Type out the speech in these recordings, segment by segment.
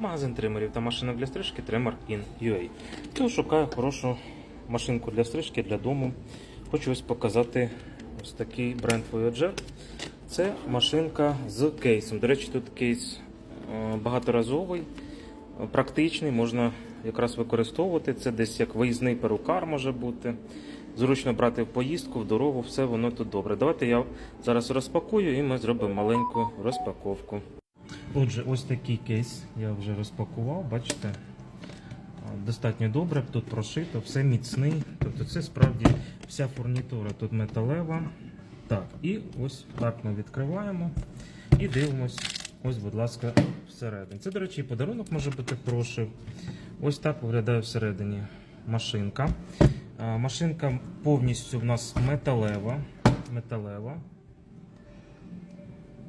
Магазин тримерів та машинок для стрижки Trimmer in UA. Хто шукає хорошу машинку для стрижки для дому. Хочу ось показати ось такий бренд Voyager. Це машинка з кейсом. До речі, тут кейс е, багаторазовий, практичний, можна якраз використовувати. Це десь як виїзний перукар може бути. Зручно брати в поїздку, в дорогу, все воно тут добре. Давайте я зараз розпакую і ми зробимо маленьку розпаковку. Отже, ось такий кейс я вже розпакував, бачите? Достатньо добре, тут прошито, все міцний. Тобто це справді вся фурнітура тут металева. Так, і ось так ми відкриваємо і дивимось. Ось, будь ласка, всередині. Це, до речі, подарунок може бути хороший. Ось так виглядає всередині машинка. Машинка повністю в нас металева. металева.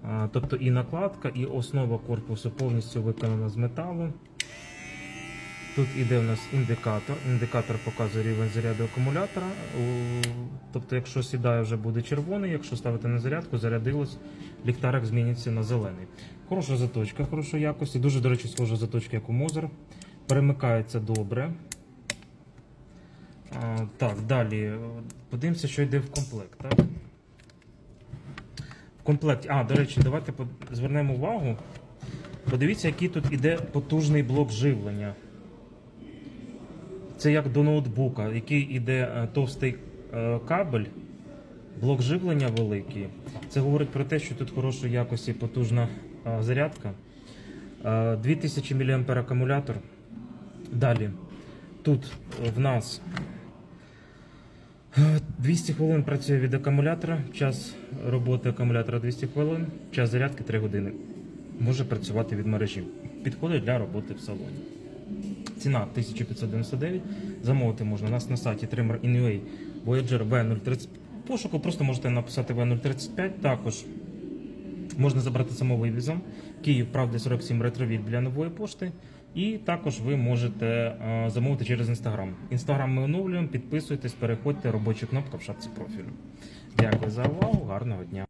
А, Тобто і накладка, і основа корпусу повністю виконана з металу. Тут іде у нас індикатор. Індикатор показує рівень заряду акумулятора. Тобто, якщо сідає, вже буде червоний, якщо ставити на зарядку, зарядилось, ліхтарик зміниться на зелений. Хороша заточка, хорошої якості. Дуже, до речі, схожа заточка, як у Мозер. Перемикається добре. Так, далі. Подивимося, що йде в комплект. Так? Комплекті. А, до речі, давайте звернемо увагу. Подивіться, який тут іде потужний блок живлення. Це як до ноутбука, який іде е, товстий е, кабель, блок живлення великий. Це говорить про те, що тут хорошої якості потужна е, зарядка. Е, 2000 мА акумулятор. Далі. Тут в нас 200 хвилин працює від акумулятора. Час роботи акумулятора 200 хвилин, час зарядки 3 години. Може працювати від мережі. Підходить для роботи в салоні. Ціна 1599. Замовити можна у нас на сайті Trimmer InUA Voyager V035. Пошуку просто можете написати V035. Також можна забрати самовивізом. Київ, правда, 47 ретровіль біля нової пошти. І також ви можете е, замовити через інстаграм. Інстаграм ми оновлюємо, підписуйтесь, переходьте, робоча кнопка в шапці профілю. Дякую за увагу, гарного дня.